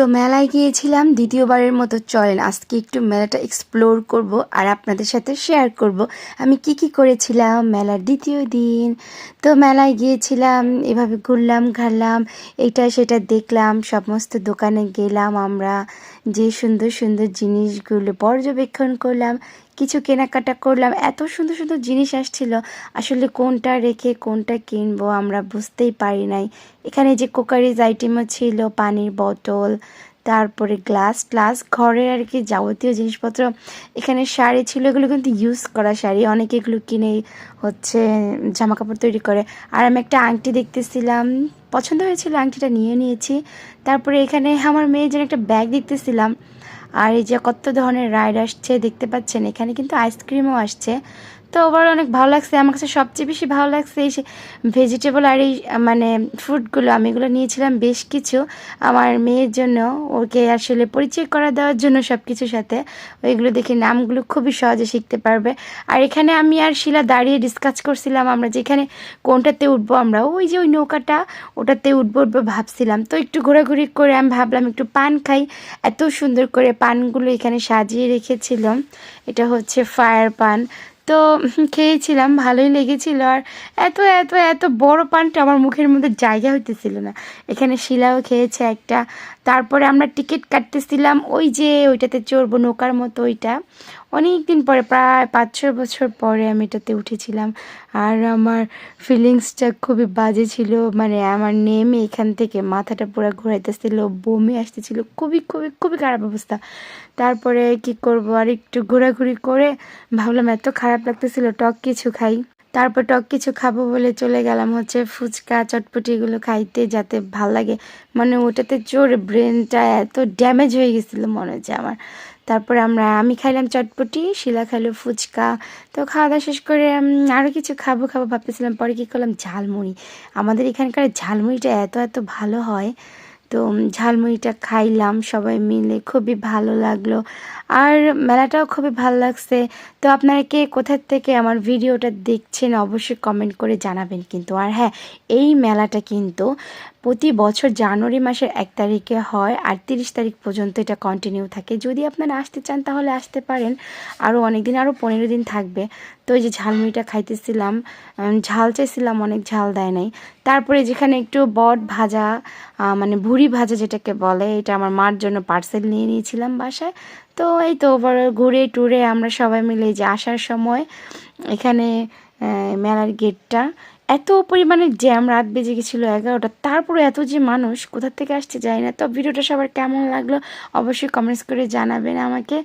মেলায় গিয়েছিলাম, দ্বিতীয়বারের মতো চলেন। আজকে একটু মেলাটা এক্সপ্লোর করব আর আপনাদের সাথে শেয়ার করব। আমি কি কি করেছিলাম, মেলার দ্বিতীয় দিন। তো মেলায় গিয়েছিলাম, এভাবে ঘুরলাম, ঘাড়লাম, এটা সেটা দেখলাম, সমস্ত দোকানে গেলাম আমরা, যে সুন্দর সুন্দর জিনিসগুলো পর্যবেক্ষণ করলাম কিছু কেনাকাটা করলাম। এত সুন্দর সুন্দর জিনিস আসছিল। আসলে কোনটা রেখে কোনটা কিনবো আমরা বুঝতেই পারি নাই। এখানে যে কোকারিজ আইটেমও ছিল, পানির বোতল, তারপরে গ্লাস গ্লাস ঘরের আর কি যাবতীয় জিনিসপত্র। এখানে শাড়ি ছিল, এগুলো কিন্তু ইউজ করা শাড়ি। অনেকে এগুলো কিনে হচ্ছে জামা কাপড় তৈরি করে। আর আমি একটা আংটি দেখতেছিলাম। পছন্দ হয়েছিল, আংটিটা নিয়ে নিয়েছি। তারপরে এখানে আমার মেয়ের জন্য একটা ব্যাগ দেখতেছিলাম। আর এই যে কত ধরনের রাইড আসছে দেখতে পাচ্ছেন এখানে কিন্তু আইসক্রিমও আসছে। তো ওভার অনেক ভালো লাগছে। আমার কাছে সবচেয়ে বেশি ভালো লাগছে এই ভেজিটেবল আর এই মানে ফ্রুটগুলো আমি এগুলো নিয়েছিলাম বেশ কিছু। আমার মেয়ের জন্য, ওকে আসলে পরিচয় করা দেওয়ার জন্য সব কিছুর সাথে। ওইগুলো দেখে নামগুলো খুবই সহজে শিখতে পারবে। আর এখানে আমি আর শিলা দাঁড়িয়ে ডিসকাস করছিলাম আমরা যেখানে কোনটাতে উঠবো আমরা। ওই যে ওই নৌকাটা, ওটাতে উঠবো উঠবো ভাবছিলাম। তো একটু ঘোরাঘুরি করে আমি ভাবলাম একটু পান খাই। এত সুন্দর করে পানগুলো এখানে সাজিয়ে রেখেছিলাম। এটা হচ্ছে ফায়ার পান তো খেয়েছিলাম, ভালোই লেগেছিল। আর এত এত এত বড় পানটা আমার মুখের মধ্যে জায়গা হইতেছিল না। এখানে শিলাও খেয়েছে একটা। তারপরে আমরা টিকিট কাটতেছিলাম, ওই যে ওইটাতে চড়বো, নৌকার মতো ওইটা। অনেক দিন পরে, প্রায় পাঁচ ছ বছর পরে আমি এটাতে উঠেছিলাম। আর আমার ফিলিংসটা খুবই বাজে ছিল মানে আমার নেমে এখান থেকে মাথাটা পুরো ঘোরাইতেছিল, বমি আসতেছিল, খুবই খুবই খুবই খারাপ অবস্থা। তারপরে কি করব আর একটু ঘোরাঘুরি করে ভাবলাম, এত খারাপ লাগতেছিল, টক কিছু খাই। তারপর টক কিছু খাব বলে চলে গেলাম হচ্ছে ফুচকা, চটপটি এগুলো খাইতে যাতে ভালো লাগে। মানে ওটাতে জোরে ব্রেনটা এত ড্যামেজ হয়ে গেছিল মনে হচ্ছে আমার। তারপরে আমরা, আমি খাইলাম চটপটি, শিলা খাইলো ফুচকা। তো খাওয়া দাওয়া শেষ করে আরও কিছু খাব খাব ভাবতেছিলাম, পরে কী করলাম? ঝালমুড়ি। আমাদের এখানকার ঝালমুড়িটা এত এত ভালো হয়। তো ঝালমুড়িটা খাইলাম, সবাই মিলে খুবই ভালো লাগল। আর মেলাটাও খুবই ভালো লাগছে। তো আপনারা কে কোথার থেকে আমার ভিডিওটা দেখছেন অবশ্যই কমেন্ট করে জানাবেন কিন্তু। আর হ্যাঁ এই মেলাটা কিন্তু প্রতি বছর জানুয়ারি মাসের এক তারিখে হয় আর তিরিশ তারিখ পর্যন্ত এটা কন্টিনিউ থাকে। যদি আপনারা আসতে চান তাহলে আসতে পারেন। আরও অনেক দিন আরও পনেরো দিন থাকবে। তো ওই যে ঝালমুড়িটা খাইতেছিলাম ঝাল চাইছিলাম, অনেক ঝাল দেয় নাই। তারপরে যেখানে একটু বট ভাজা মানে ভুড়ি ভাজা যেটাকে বলে, এটা আমার মার জন্য পার্সেল নিয়ে নিয়েছিলাম বাসায়। তো এই তো ওভারঅল ঘুরে টুরে আমরা সবাই মিলে যে আসার সময় এখানে মেলার গেটটা এত পরিমাণে জ্যাম রাত বেজে গেছিল এগারোটা তারপরে এত যে মানুষ কোথা থেকে আসতে যায় না। তো ভিডিওটা সবার কেমন লাগল অবশ্যই কমেন্টস করে জানাবেন আমাকে।